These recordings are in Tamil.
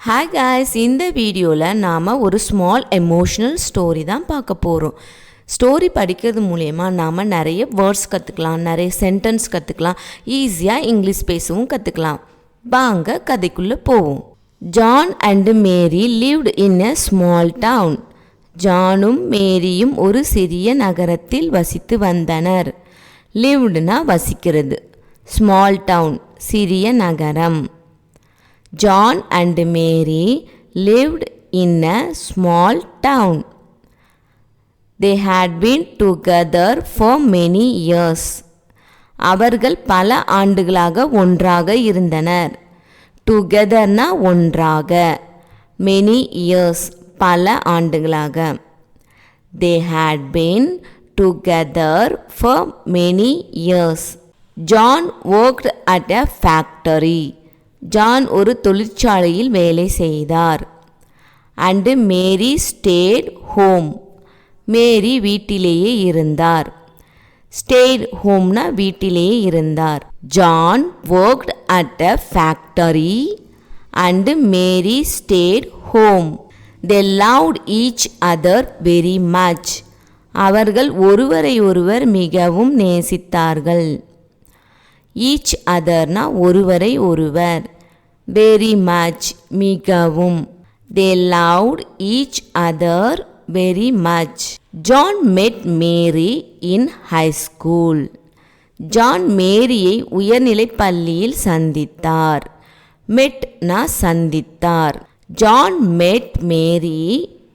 ஹாய் காய்ஸ் இந்த வீடியோவில் நாம் ஒரு ஸ்மால் எமோஷ்னல் ஸ்டோரி தான் பார்க்க போகிறோம் ஸ்டோரி படிக்கிறது மூலயமா நாம் நிறைய வேர்ட்ஸ் கற்றுக்கலாம் நிறைய சென்டென்ஸ் கற்றுக்கலாம் ஈஸியாக இங்கிலீஷ் பேசவும் கற்றுக்கலாம் வாங்க கதைக்குள்ளே போவோம். John and Mary lived in a small town ஜானும் மேரியும் ஒரு சிறிய நகரத்தில் வசித்து வந்தனர். லிவ்டுனா வசிக்கிறது. ஸ்மால் டவுன் சிறிய நகரம். John and Mary lived in a small town. They had been together for many years. அவர்கள் பல ஆண்டுகளாக ஒன்றாக இருந்தனர். டுகெதர்னா ஒன்றாக. மெனி இயர்ஸ் பல ஆண்டுகளாக. They had been together for many years John worked at a factory John ஒரு தொழிற்சாலையில் வேலை செய்தார். And Mary stayed home Mary வீட்டிலேயே இருந்தார். ஸ்டேட் ஹோம்னா வீட்டிலேயே இருந்தார். John worked at a factory and Mary stayed home they loved each other very much அவர்கள் ஒருவரை ஒருவர் மிகவும் நேசித்தார்கள். ஈச் அதர்னா ஒருவரை ஒருவர். வெரி மச் மிகவும். They loved each other very much John met Mary in high school John மேரியை உயர்நிலைப் பள்ளியில் சந்தித்தார். மெட்னா சந்தித்தார். John met Mary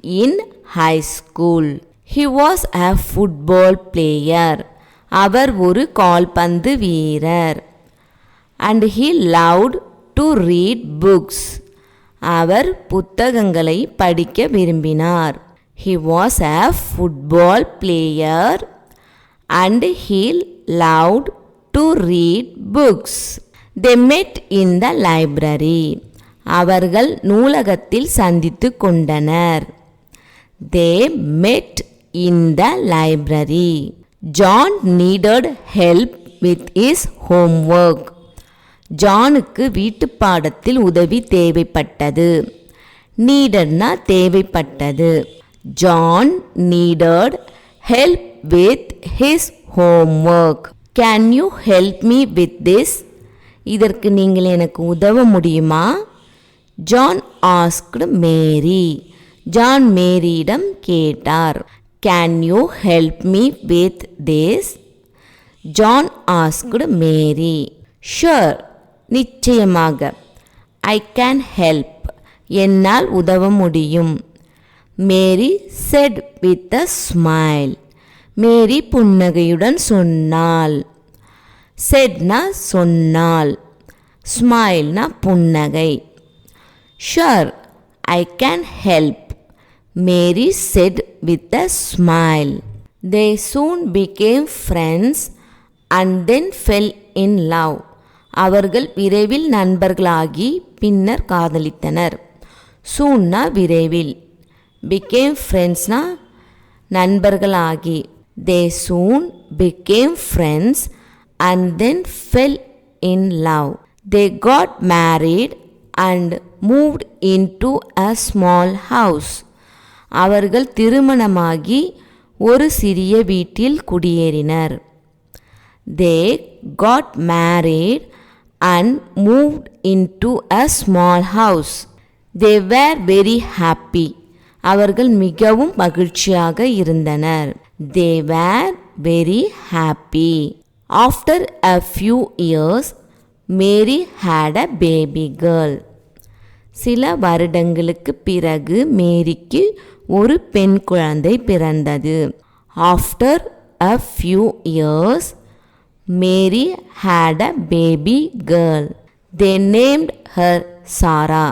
in high school he was a football player அவர் ஒரு கால்பந்து வீரர். And he loved to read books அவர் புத்தகங்களை படிக்க விரும்பினார். He was a football player and he loved to read books they met in the library அவர்கள் நூலகத்தில் சந்தித்து கொண்டனர். They met in the library John needed help with his homework ஜானுக்கு வீட்டு பாடத்தில் உதவி தேவைப்பட்டது. நீடட்னா தேவைப்பட்டது. John needed help with his homework can you help me with this இதற்கு நீங்கள் எனக்கு உதவ முடியுமா? ஜான் ஆஸ்க்டு மேரி ஜான் மேரியிடம் கேட்டார். Can you help me with this John asked Mary sure நிச்சயமாக. ஐ கேன் ஹெல்ப் என்னால் உதவ முடியும். Mary said with a smile Mary புன்னகையுடன் சொன்னாள். செட்னா சொன்னாள். ஸ்மைல்னா புன்னகை. Sure I can help Mary said with a smile they soon became friends and then fell in love அவர்கள் விரைவில் நண்பர்களாகி பின்னர் காதலித்தனர். சூன்னா விரைவில். பிகேம் ஃப்ரெண்ட்ஸ்னா நண்பர்களாகி. They soon became friends and then fell in love they got married and moved into a small house அவர்கள் திருமணமாகி ஒரு சிறிய வீட்டில் குடியேறினர். They got married and moved into a small house they were very happy அவர்கள் மிகவும் மகிழ்ச்சியாக இருந்தனர். They were very happy after a few years Mary had a baby girl சில வருடங்களுக்கு பிறகு மேரிக்கு ஒரு பெண் குழந்தை பிறந்தது. After a few years Mary had a baby girl they named her Sarah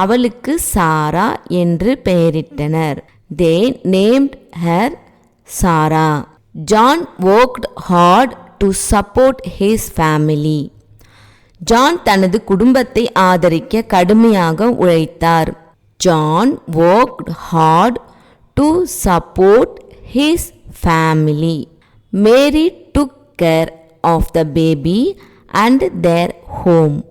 அவளுக்கு சாரா என்று பெயரிட்டனர். They named her Sarah John worked hard to support his family John தனது குடும்பத்தை ஆதரிக்க கடுமையாக உழைத்தார். John work hard to support his family Mary took care of the baby and their home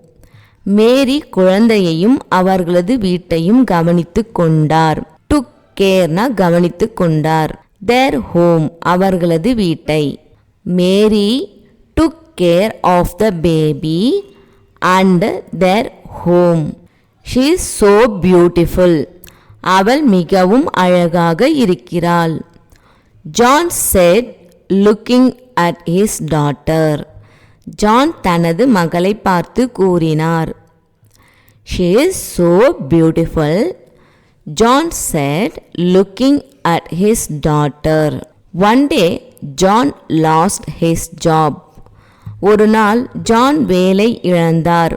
Mary குழந்தையையும் அவர்களது வீட்டையும் கவனித்து கொண்டார். டுக் கேர்னா கவனித்து கொண்டார். தேர் ஹோம் அவர்களது வீட்டை. Mary took care of the baby and their home she is so beautiful அவள் மிகவும் அழகாக இருக்கிறாள். John said looking at his daughter John தனது மகளை பார்த்து கூறினார். She is so beautiful John said looking at his daughter one day John lost his job ஒரு நாள் ஜான் வேலை இழந்தார்.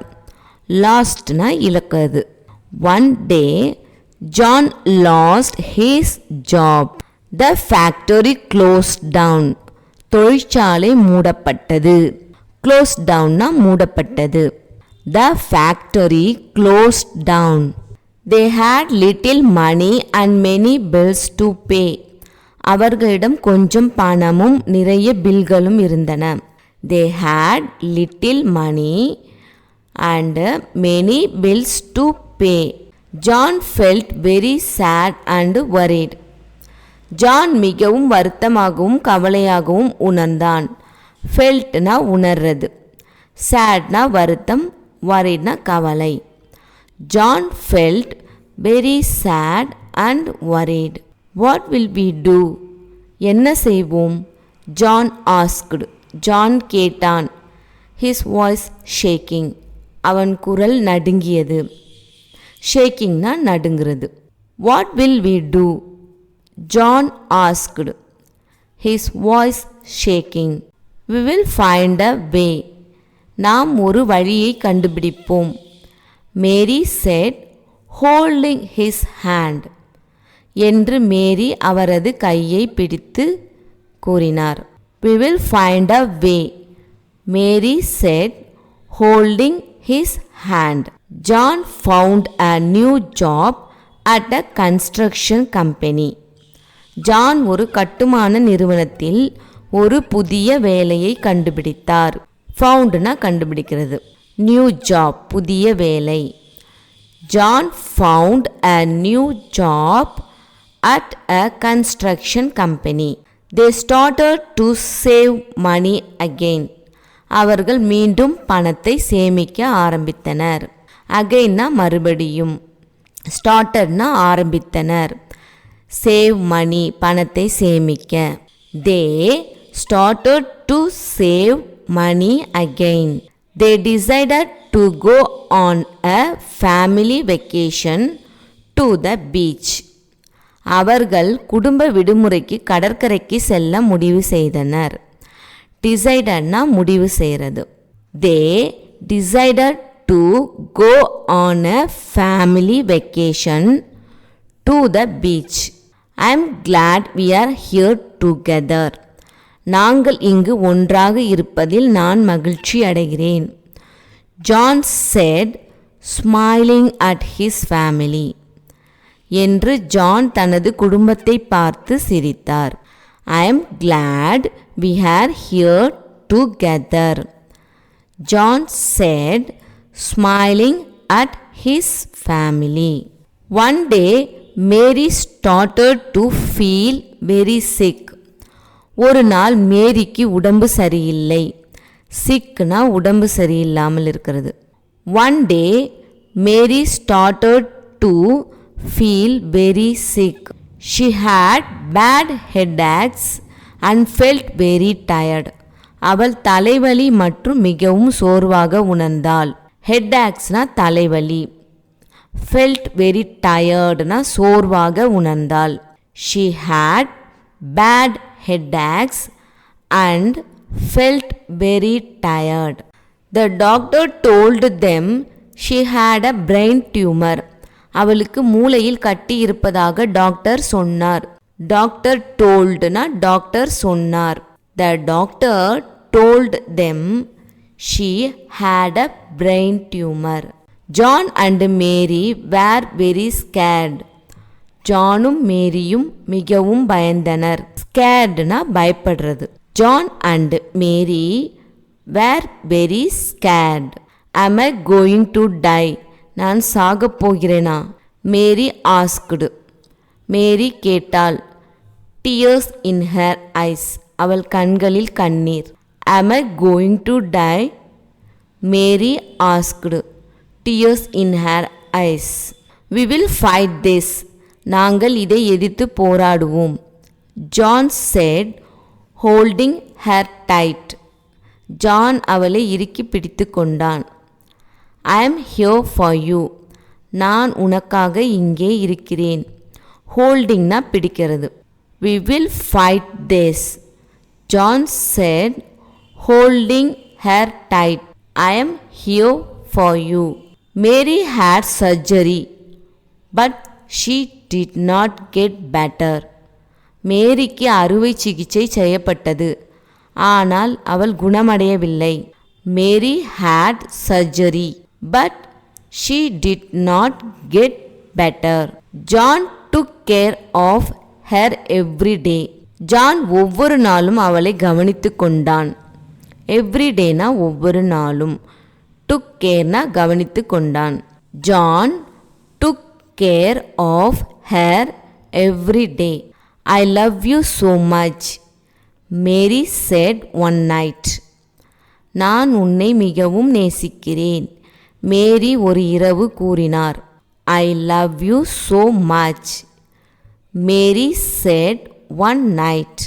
லாஸ்ட்னா இழக்கிறது. One day John lost his job the factory close down தொழிற்சாலை மூடப்பட்டது. க்ளோஸ் டவுன்னா மூடப்பட்டது. The factory close down they had little money and many bills to pay அவர்களிடம் கொஞ்சம் பணமும் நிறைய பில்களும் இருந்தன. They had little money and many bills to pay John felt very sad and worried. John மிகவும் வருத்தமாகவும் கவலையாகவும் உணர்ந்தான். ஃபெல்ட்னா உணர்றது. சேட்னா வருத்தம் worriedனா கவலை. John felt very sad and worried. What will we do என்ன செய்வோம்? ஜான் ஆஸ்க்டு ஜான் கேட்டான். ஹிஸ் வாய்ஸ் ஷேக்கிங் அவன் குரல் நடுங்கியது. ஷேக்கிங்னா நடுங்கிறது. What will we do John asked his voice shaking we will find a way நாம் ஒரு வழியை கண்டுபிடிப்போம். Mary said holding his hand என்று மேரி அவரது கையை பிடித்து கூறினார். We will find a way Mary said holding his hand John found a new job at a construction company John ஒரு கட்டுமான நிறுவனத்தில் ஒரு புதிய வேலையை கண்டுபிடித்தார். ஃபவுண்ட்னா கண்டுபிடிக்கிறது. நியூ ஜாப் புதிய வேலை. John found a new job at a construction company they started to save money again அவர்கள் மீண்டும் பணத்தை சேமிக்க ஆரம்பித்தனர். அகைன்னா மறுபடியும். ஸ்டார்டர்னா ஆரம்பித்தனர். சேவ் மணி பணத்தை சேமிக்க. They started to save money again they decided to go on a family vacation to the beach அவர்கள் குடும்ப விடுமுறைக்கு கடற்கரைக்கு செல்ல முடிவு செய்தனர். டிசைடட்னா முடிவு செய்கிறது they decided to go on a family vacation to the beach I am glad we are here together நாங்கள் இங்கு ஒன்றாக இருப்பதில் நான் மகிழ்ச்சி அடைகிறேன். John said smiling at his family என்று ஜான் தனது குடும்பத்தை பார்த்து சிரித்தார். I am glad we are here together John said smiling at his family one day Mary started to feel very sick ஒரு நாள் மேரிக்கு உடம்பு சரியில்லை. சிக்னா உடம்பு சரியில்லாமல் இருக்கிறது. One day Mary started to feel very sick she had bad headaches and felt very tired அவள் தலைவலி மற்றும் மிகவும் சோர்வாக உணர்ந்தாள். ஹெட்ஏக்ஸ்னா தலைவலி. ஃபெல்ட் வெரி டயர்டுனா சோர்வாக உணர்ந்தாள். She had bad headaches and felt very tired the doctor told them she had a brain tumour அவளுக்கு மூளையில் கட்டி இருப்பதாக டாக்டர் சொன்னார். டாக்டர் டோல்டுனா டாக்டர் சொன்னார். The doctor told them she had a brain tumour John and Mary were very scared ஜானும் மேரியும் மிகவும் பயந்தனர். ஸ்கேர்டுனா பயப்படுறது. John and Mary were very scared I'm I going to die நான் சாகப் போகிறேனா? மேரி ஆஸ்குடு. மேரி கேட்டாள். டியர்ஸ் இன் ஹேர் ஐஸ் அவள் கண்களில் கண்ணீர். Am I going to die Mary asked. Tears in her eyes we will fight this நாங்கள் இதை எதிர்த்து போராடுவோம். John said holding her tight John அவளை இறுக்கி பிடித்து கொண்டான். ஐ எம் ஃபார் யூ நான் உனக்காக இங்கே இருக்கிறேன். ஹோல்டிங்னா பிடிக்கிறது. We will fight this John said holding her tight I am here for you Mary had surgery but she did not get better மேரிக்கு அறுவை சிகிச்சை செய்யப்பட்டது. ஆனால் அவள் குணமடையவில்லை. Mary had surgery but she did not get better John took care of her every day John ஒவ்வொரு நாளும் அவளை கவனித்து கொண்டான். எவ்ரிடேனா ஒவ்வொரு நாளும். டுக் கேர்னா கவனித்து கொண்டான். John took care of her every day I love you so much Mary said one night நான் உன்னை மிகவும் நேசிக்கிறேன். மேரி ஒரு இரவு கூறினார் I love you so much Mary said one night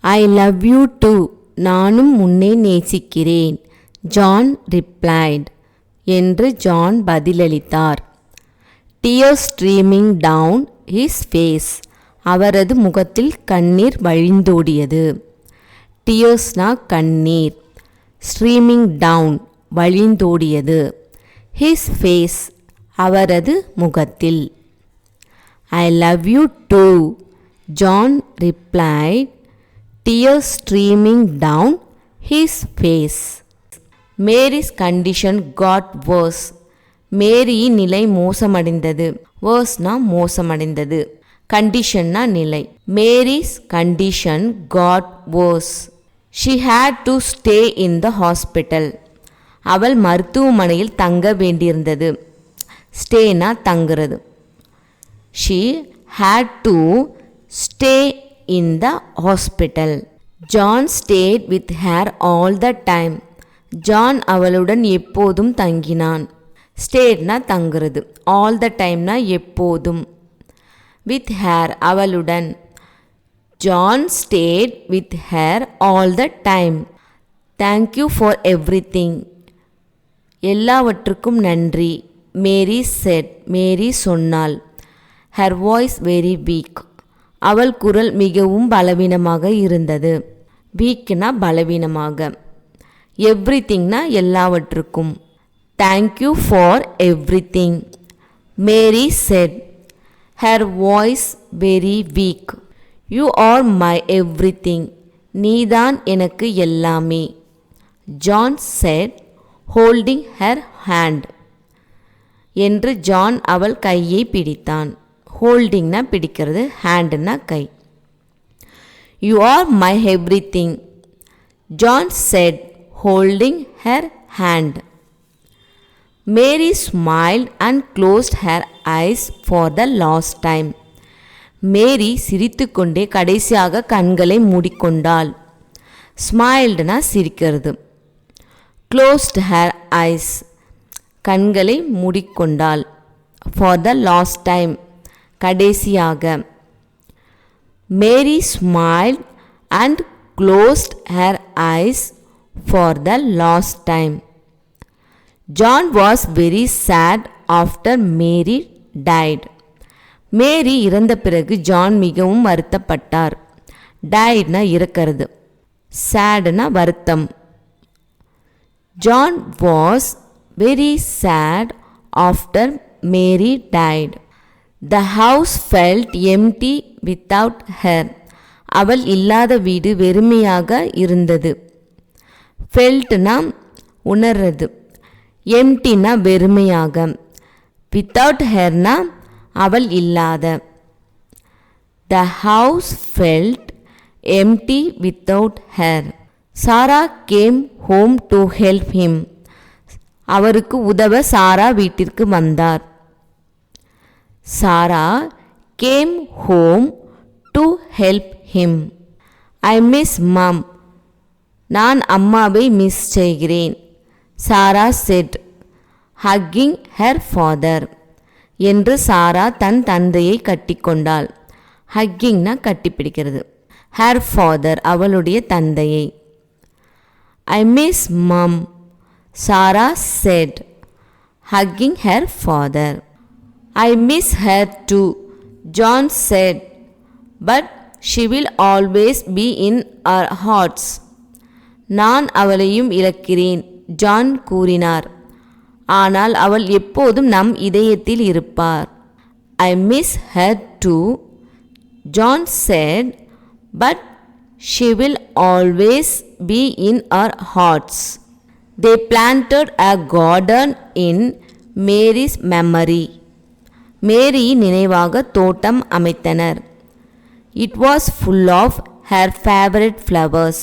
I love you too நானும் உன்னை நேசிக்கிறேன் ஜான் ரிப்ளைட் என்று ஜான் பதிலளித்தார். Tears streaming down his face அவரது முகத்தில் கண்ணீர் வழிந்தோடியது. டியர்ஸ்னா கண்ணீர். ஸ்ட்ரீமிங் டவுன் வழிந்தோடியது. ஹிஸ் ஃபேஸ் அவரது முகத்தில். I love you too John replied tears streaming down his face Mary's condition got worse மேரியின் நிலை மோசமடைந்தது. வேர்ஸ்னா மோசமடைந்தது. கண்டிஷன்னா நிலை. Mary's condition got worse she had to stay in the hospital அவள் மருத்துவமனையில் தங்க வேண்டியிருந்தது. ஸ்டேனா தங்குறது. She had to stay in the hospital John stayed with her all the time John அவளுடன் எப்போதும் தங்கினான். ஸ்டேட்னா தங்குறது. ஆல் த டைம்னா எப்போதும். வித் ஹேர் அவளுடன். John stayed with her all the time thank you for everything எல்லாவற்றுக்கும் நன்றி. மேரி செட் மேரி சொன்னாள். ஹர் வாய்ஸ் வெரி வீக் அவள் குரல் மிகவும் பலவீனமாக இருந்தது. வீக்னா பலவீனமாக. எவ்ரி திங்னா எல்லாவற்றுக்கும். Thank you for everything Mary said. Her voice very weak you are my everything நீதான் எனக்கு எல்லாமே. John said holding her hand என்று ஜான் அவள் கையை பிடித்தான். ஹோல்டிங்னா பிடிக்கிறது ஹேண்டுனா கை. You are my everything John said holding her hand Mary smiled and closed her eyes for the last time Mary சிரித்துக்கொண்டே கடைசியாக கண்களை மூடிக்கொண்டாள். ஸ்மைல்டுனா சிரிக்கிறது. க்ளோஸ்ட் ஹேர் ஐஸ் கண்களை மூடிக்கொண்டாள். ஃபார் த லாஸ்ட் டைம் கடைசியாக. Mary smile and closed her eyes for the last time John was very sad after Mary died Mary இறந்த பிறகு ஜான் மிகவும் வருத்தப்பட்டார். டைட்னா இறக்கிறது. சேடுனா வருத்தம். John was very sad after Mary died the house felt empty without her அவள் இல்லாத வீடு வெறுமையாக இருந்தது. ஃபெல்ட்னா உணர்றது. எம்டினா வெறுமையாக. வித்தவுட் ஹேர்னா அவள் இல்லாத. The house felt empty without her Sarah came home to help him. அவருக்கு உதவ சாரா வீட்டிற்கு வந்தார். Sarah came home to help him. I miss mum. நான் அம்மாவை மிஸ் செய்கிறேன். Sarah said. Hugging her father என்று சாரா தன் தந்தையை கட்டிக்கொண்டாள் ஹக்கிங்னா கட்டிப்பிடிக்கிறது. ஹர் ஃபாதர் அவளுடைய தந்தையை. I miss mum Sarah said hugging her father I miss her too John said but she will always be in our hearts நான் அவளையும் இழக்கிறேன் ஜான் கூறினார் ஆனால் அவள் எப்போதும் நம் இதயத்தில் இருப்பார் I miss her too John said but she will always be in our hearts they planted a garden in Mary's memory Mary நினைவாக தோட்டம் அமைத்தனர். It was full of her favourite flowers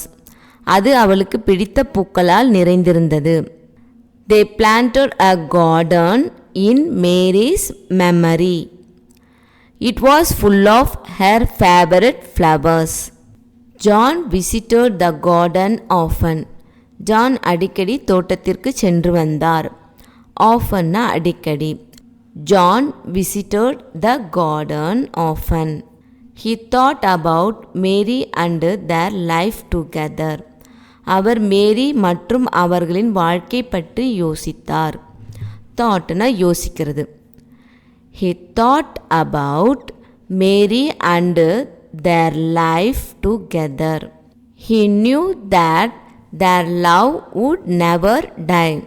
அது அவளுக்கு பிடித்த பூக்களால் நிறைந்திருந்தது. They planted a garden in Mary's memory it was full of her favourite flowers John visited the garden often John அடிக்கடி தோட்டத்திற்கு சென்று வந்தார். ஆஃபன்னா அடிக்கடி. John visited the garden often he thought about Mary and their life together our Mary மற்றும் அவர்களின் வாழ்க்கை பற்றி யோசித்தார். தாட்னா யோசிக்கிறது. He thought about Mary and their life together. He knew that their love would never die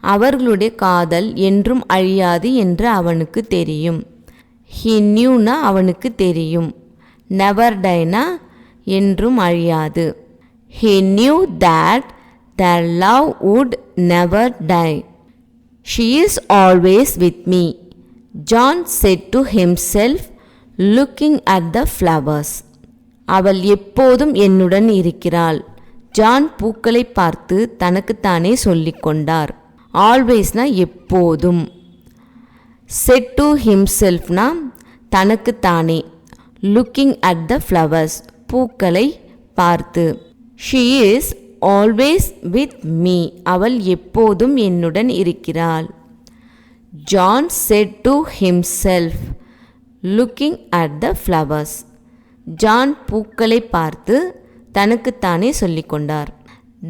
அவர்களுடைய காதல் என்றும் அழியாது என்று அவனுக்கு தெரியும். ஹி நியூனா அவனுக்கு தெரியும். நெவர் டைனா என்றும் அழியாது. He knew that the love would never die she is always with me John said to himself looking at the flowers அவள் எப்போதும் என்னுடன் இருக்கிறாள். ஜான் பூக்களை பார்த்து தனக்குத்தானே சொல்லிக்கொண்டார் ஆல்வேஸ்னா எப்போதும். செட் டு ஹிம்செல்ஃப்னா தனக்குத்தானே. லுக்கிங் அட் த ஃப்ளவர்ஸ் பூக்களை பார்த்து. She is always with me அவள் எப்போதும் என்னுடன் இருக்கிறாள். John said to himself looking at the flowers John பூக்களை பார்த்து தனக்குத்தானே சொல்லிக்கொண்டார்.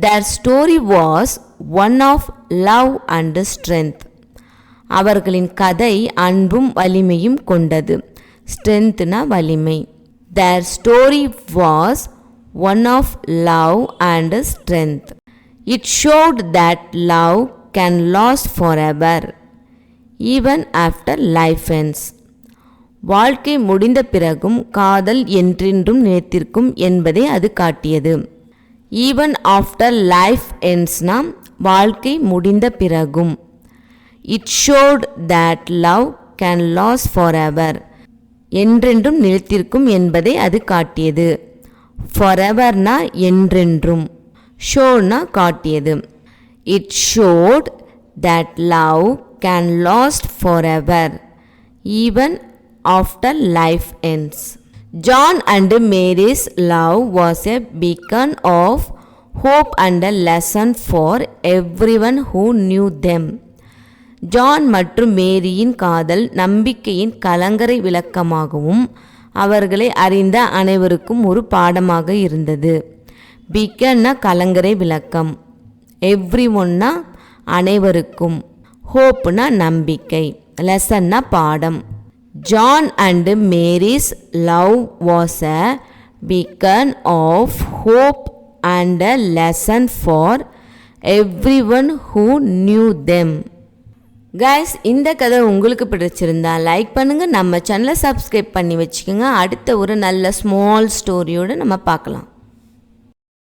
Their story was one of love and strength அவர்களின் கதை அன்பும் வலிமையும் கொண்டது. ஸ்ட்ரென்த்னா வலிமை. Their story was one of love and strength it showed that love can last forever even after life ends வாழ்க்கை முடிந்த பிறகும் காதல் என்றென்றும் நிலைத்திருக்கும் என்பதை அது காட்டியது. ஈவன் ஆஃப்டர் லைஃப் என்ஸ்னா வாழ்க்கை முடிந்த பிறகும். It showed that love can last forever என்றென்றும் நிலைத்திருக்கும் என்பதை அது காட்டியது. ஃபார் எவர்னா என்றென்றும் ஷோனா காட்டியது. It showed that love can last forever even after life ends John and Mary's love was a beacon of hope and a lesson for everyone who knew them John மற்றும் மேரியின் காதல் நம்பிக்கையின் கலங்கரை விளக்கமாகவும் அவர்களை அறிந்த அனைவருக்கும் ஒரு பாடமாக இருந்தது. பிகன்னா கலங்கரை விளக்கம். எவ்ரி ஒன்னா அனைவருக்கும். ஹோப்னா நம்பிக்கை. லெசன்னா பாடம். John and Mary's love was a beacon of hope and a lesson for everyone who knew them guys இந்த கதை உங்களுக்கு பிடிச்சிருந்தா லைக் பண்ணுங்கள் நம்ம சேனலை சப்ஸ்கிரைப் பண்ணி வச்சுக்கோங்க. அடுத்த ஒரு நல்ல ஸ்மால் ஸ்டோரியோடு நம்ம பார்க்கலாம்.